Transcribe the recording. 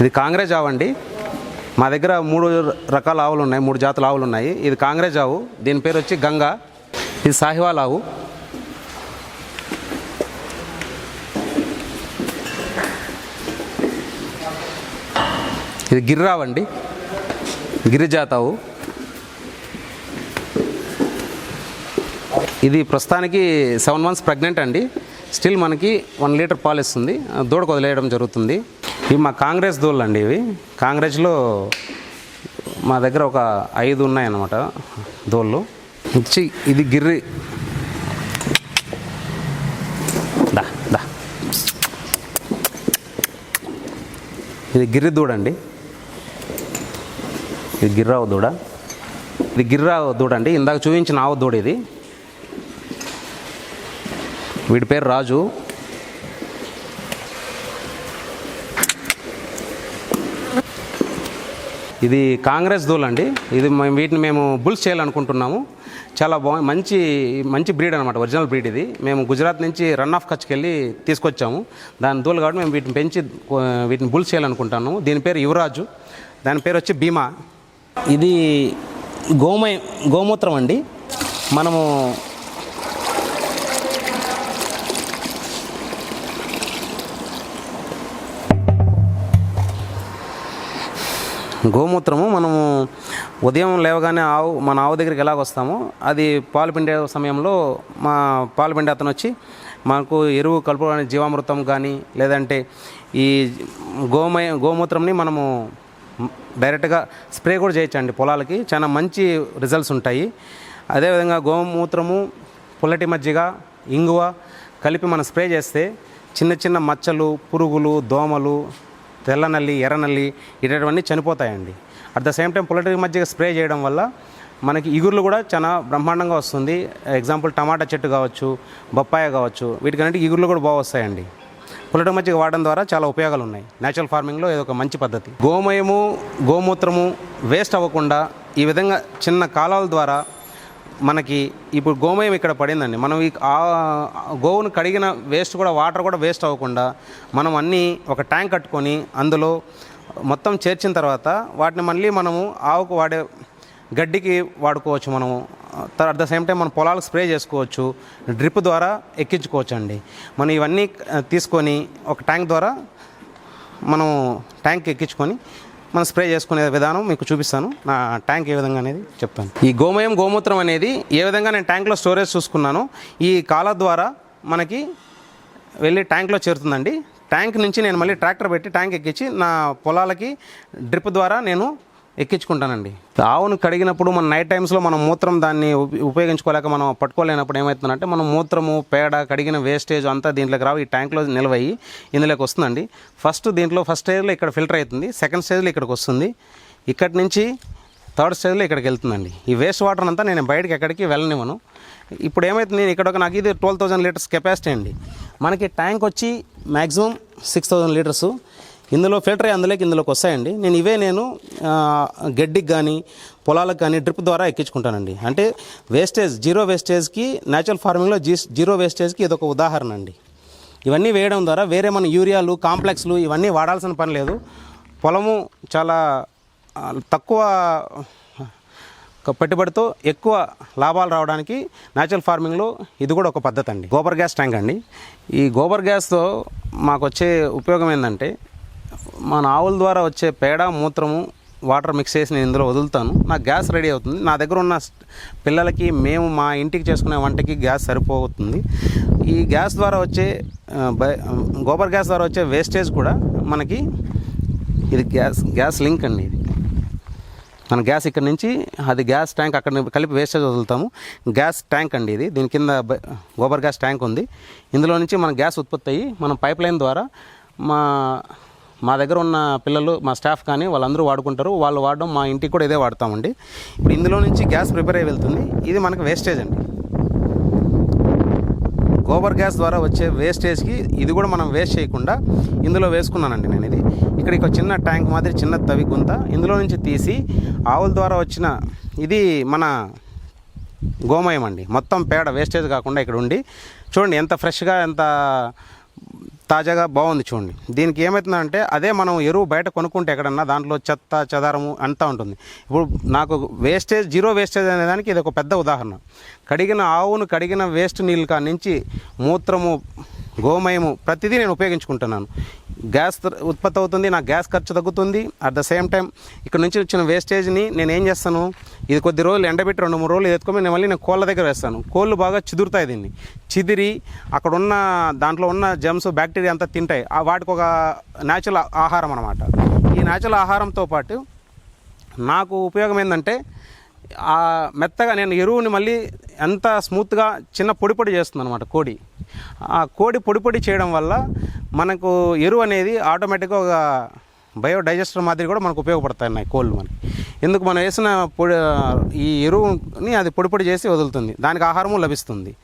ఇది కాంగ్రెస్ ఆవు అండి. మా దగ్గర మూడు రకాల ఆవులు ఉన్నాయి మూడు జాతుల ఆవులు ఉన్నాయి. ఇది కాంగ్రెస్ ఆవు దీని పేరు వచ్చి గంగా. ఇది సాహివాల్ ఆవు. ఇది గిర్రావు అండి. గిరిజాతావు ఇది ప్రస్తుతానికి సెవెన్ మంత్స్ ప్రెగ్నెంట్ అండి. స్టిల్ మనకి వన్ లీటర్ పాలు ఇస్తుంది. దూడకు వదిలేయడం జరుగుతుంది. ఇవి మా కాంగ్రెస్ దూళ్ళు అండి ఇవి. కాంగ్రెస్లో మా దగ్గర ఒక ఐదు ఉన్నాయన్నమాట దూళ్ళు. ఇచ్చి ఇది గిర్రి. దా దా. ఇది గిర్రి దూడ అండి ఇది గిర్రావు దూడ. ఇది గిర్రావు దూడ అండి ఇందాక చూపించిన ఆవు దూడ ఇది. వీడి పేరు రాజు. ఇది కాంగ్రెస్ దూల్ అండి ఇది మేము వీటిని మేము బుల్స్ చేయాలనుకుంటున్నాము. చాలా బాగు మంచి మంచి బ్రీడ్ అనమాట ఒరిజినల్ బ్రీడ్ ఇది. మేము గుజరాత్ నుంచి రన్ ఆఫ్ ఖర్చుకి వెళ్ళి తీసుకొచ్చాము. దాని దూలు కాబట్టి మేము వీటిని పెంచి వీటిని బుల్స్ చేయాలనుకుంటాను. దీని పేరు యువరాజు. దాని పేరు వచ్చి భీమా. ఇది గోమయ గోమూత్రం అండి. మనము గోమూత్రము మనము ఉదయం లేవగానే ఆవు మన ఆవు దగ్గరికి ఎలాగ వస్తామో అది పాలు పిండే సమయంలో మా పాలు పిండే అతను వచ్చి మనకు ఎరువు కలుపుకోవడానికి జీవామృతం కానీ లేదంటే ఈ గోమయ గోమూత్రంని మనము డైరెక్ట్గా స్ప్రే కూడా చేయొచ్చండి పొలాలకి. చాలా మంచి రిజల్ట్స్ ఉంటాయి. అదేవిధంగా గోమూత్రము పుల్లటి మజ్జిగ ఇంగువ కలిపి మనం స్ప్రే చేస్తే చిన్న చిన్న మచ్చలు పురుగులు దోమలు తెల్లనల్లి ఎర్రనల్లి ఇటువంటివన్నీ చనిపోతాయండి. అట్ ద సేమ్ టైం పొలటి మధ్య స్ప్రే చేయడం వల్ల మనకి ఇగుర్లు కూడా చాలా బ్రహ్మాండంగా వస్తుంది. ఎగ్జాంపుల్ టమాటా చెట్టు కావచ్చు బొప్పాయ కావచ్చు వీటికన్నిటి ఇగుర్లు కూడా బాగా వస్తాయండి. పుల్లటి మజ్జిగ వాడడం ద్వారా చాలా ఉపయోగాలు ఉన్నాయి నేచురల్ ఫార్మింగ్లో ఇది ఒక మంచి పద్ధతి. గోమయము గోమూత్రము వేస్ట్ అవ్వకుండా ఈ విధంగా చిన్న కాలాల ద్వారా మనకి ఇప్పుడు గోమయం ఇక్కడ పడిందండి. మనం ఈ ఆ గోవును కడిగిన వేస్ట్ కూడా వాటర్ కూడా వేస్ట్ అవ్వకుండా మనం అన్నీ ఒక ట్యాంక్ కట్టుకొని అందులో మొత్తం చేర్చిన తర్వాత వాటిని మళ్ళీ మనము ఆవుకు వాడే గడ్డికి వాడుకోవచ్చు మనము. అట్ ద సేమ్ టైం మనం పొలాలకు స్ప్రే చేసుకోవచ్చు డ్రిప్ ద్వారా ఎక్కించుకోవచ్చు అండి మనం ఇవన్నీ తీసుకొని ఒక ట్యాంక్ ద్వారా మనం ట్యాంక్ ఎక్కించుకొని మనం స్ప్రే చేసుకునే విధానం మీకు చూపిస్తాను. నా ట్యాంక్ ఏ విధంగా అనేది చెప్తాను. ఈ గోమయం గోమూత్రం అనేది ఏ విధంగా నేను ట్యాంక్లో స్టోరేజ్ చూసుకున్నాను ఈ కాల ద్వారా మనకి వెళ్ళి ట్యాంక్లో చేరుతుందండి. ట్యాంక్ నుంచి నేను మళ్ళీ ట్రాక్టర్ పెట్టి ట్యాంక్ ఎక్కించి నా పొలాలకి డ్రిప్ ద్వారా నేను ఎక్కించుకుంటానండి. ఆవును కడిగినప్పుడు మన నైట్ టైమ్స్లో మనం మూత్రం దాన్ని ఉపయోగించుకోలేక మనం పట్టుకోలేనప్పుడు ఏమవుతుందంటే మనం మూత్రము పేడ కడిగిన వేస్టేజ్ అంతా దీంట్లోకి రావు. ఈ ట్యాంక్లో నిలవయి ఇందులోకి వస్తుందండి. ఫస్ట్ దీంట్లో ఫస్ట్ స్టేజ్లో ఇక్కడ ఫిల్టర్ అవుతుంది. సెకండ్ స్టేజ్లో ఇక్కడికి వస్తుంది. ఇక్కడి నుంచి థర్డ్ స్టేజ్లో ఇక్కడికి వెళ్తుందండి. ఈ వేస్ట్ వాటర్ అంతా నేను బయటకి ఎక్కడికి వెళ్ళనివ్వను. ఇప్పుడు ఏమవుతుంది నేను ఇక్కడ ఒక నాకు ఇది ట్వెల్వ్ థౌసండ్ లీటర్స్ కెపాసిటీ అండి. మనకి ట్యాంక్ వచ్చి మ్యాక్సిమం సిక్స్ థౌసండ్ లీటర్స్ ఇందులో ఫిల్టర్ అందులోకి ఇందులోకి వస్తాయండి. నేను ఇవే నేను గడ్డికి కానీ పొలాలకు కానీ డ్రిప్ ద్వారా ఎక్కించుకుంటానండి. అంటే వేస్టేజ్ జీరో వేస్టేజ్కి న్యాచురల్ ఫార్మింగ్లో జీ జీరో వేస్టేజ్కి ఇదొక ఉదాహరణ అండి. ఇవన్నీ వేయడం ద్వారా వేరే మన యూరియాలు కాంప్లెక్స్లు ఇవన్నీ వాడాల్సిన పని లేదు. పొలము చాలా తక్కువ పెట్టుబడితో ఎక్కువ లాభాలు రావడానికి న్యాచురల్ ఫార్మింగ్లో ఇది కూడా ఒక పద్ధతి అండి. గోబర్ గ్యాస్ ట్యాంక్ అండి. ఈ గోబర్ గ్యాస్తో మాకు వచ్చే ఉపయోగం ఏంటంటే మన ఆవుల ద్వారా వచ్చే పేడ మూత్రము వాటర్ మిక్స్ చేసి నేను ఇందులో వదులుతాను. నా గ్యాస్ రెడీ అవుతుంది. నా దగ్గర ఉన్న పిల్లలకి మేము మా ఇంటికి చేసుకునే వంటకి గ్యాస్ సరిపోతుంది. ఈ గ్యాస్ ద్వారా వచ్చే గోబర్ గ్యాస్ ద్వారా వచ్చే వేస్టేజ్ కూడా మనకి ఇది గ్యాస్ గ్యాస్ లింక్ అండి ఇది. మన గ్యాస్ ఇక్కడ నుంచి అది గ్యాస్ ట్యాంక్ అక్కడ నుంచి కలిపి వేస్టేజ్ వదులుతాము. గ్యాస్ ట్యాంక్ అండి ఇది. దీని కింద బ- గోబర్ గ్యాస్ ట్యాంక్ ఉంది. ఇందులో నుంచి మన గ్యాస్ ఉత్పత్తి అయ్యి మనం పైప్ లైన్ ద్వారా మా మా దగ్గర ఉన్న పిల్లలు మా స్టాఫ్ కానీ వాళ్ళందరూ వాడుకుంటారు. వాళ్ళు వాడడం మా ఇంటికి కూడా ఇదే వాడతామండి. ఇప్పుడు ఇందులో నుంచి గ్యాస్ ప్రిపేర్ అయ్యి వెళ్తుంది. ఇది మనకు వేస్టేజ్ అండి. గోబర్ గ్యాస్ ద్వారా వచ్చే వేస్టేజ్కి ఇది కూడా మనం వేస్ట్ చేయకుండా ఇందులో వేసుకున్నానండి నేను ఇది. ఇక్కడ ఒక చిన్న ట్యాంక్ మాదిరి చిన్న తవి గుంత ఇందులో నుంచి తీసి ఆవుల ద్వారా వచ్చిన ఇది మన గోమయం అండి. మొత్తం పేడ వేస్టేజ్ కాకుండా ఇక్కడ ఉండి చూడండి ఎంత ఫ్రెష్గా ఎంత తాజాగా బాగుంది చూడండి. దీనికి ఏమవుతుందంటే అదే మనం ఎరువు బయట కొనుక్కుంటే ఎక్కడన్నా దాంట్లో చెత్త చెదారము అంతా ఉంటుంది. ఇప్పుడు నాకు వేస్టేజ్ జీరో వేస్టేజ్ అనే దానికి ఇది ఒక పెద్ద ఉదాహరణ. కడిగిన ఆవును కడిగిన వేస్ట్ నీళ్ళు కాడ నుంచి మూత్రము గోమయము ప్రతిదీ నేను ఉపయోగించుకుంటున్నాను. గ్యాస్ ఉత్పత్తి అవుతుంది నా గ్యాస్ ఖర్చు తగ్గుతుంది. అట్ ద సేమ్ టైం ఇక్కడ నుంచి వచ్చిన వేస్టేజ్ని నేను ఏం చేస్తాను? ఇది కొద్ది రోజులు ఎండబెట్టి రెండు మూడు రోజులు ఎత్తుకొని నేను మళ్ళీ నేను కోళ్ళ దగ్గర వేస్తాను. కోళ్ళు బాగా చిదురుతాయి దీన్ని. చిదిరి అక్కడ ఉన్న దాంట్లో ఉన్న జమ్స్ బ్యాక్టీరియా అంతా తింటాయి. ఆ వాటికి ఒక న్యాచురల్ ఆహారం అనమాట ఈ న్యాచురల్ ఆహారంతో పాటు నాకు ఉపయోగం ఏంటంటే ఆ మెత్తగా నేను ఎరువుని మళ్ళీ ఎంత స్మూత్గా చిన్న పొడి పొడి చేస్తుంది అనమాట కోడి. ఆ కోడి పొడి పొడి చేయడం వల్ల మనకు ఎరువు అనేది ఆటోమేటిక్గా ఒక బయోడైజెస్టర్ మాదిరి కూడా మనకు ఉపయోగపడతాయి కోళ్ళు మనకి. ఎందుకు మనం వేసిన పొడి ఈ ఎరువుని అది పొడి పొడి చేసి వదులుతుంది. దానికి ఆహారము లభిస్తుంది.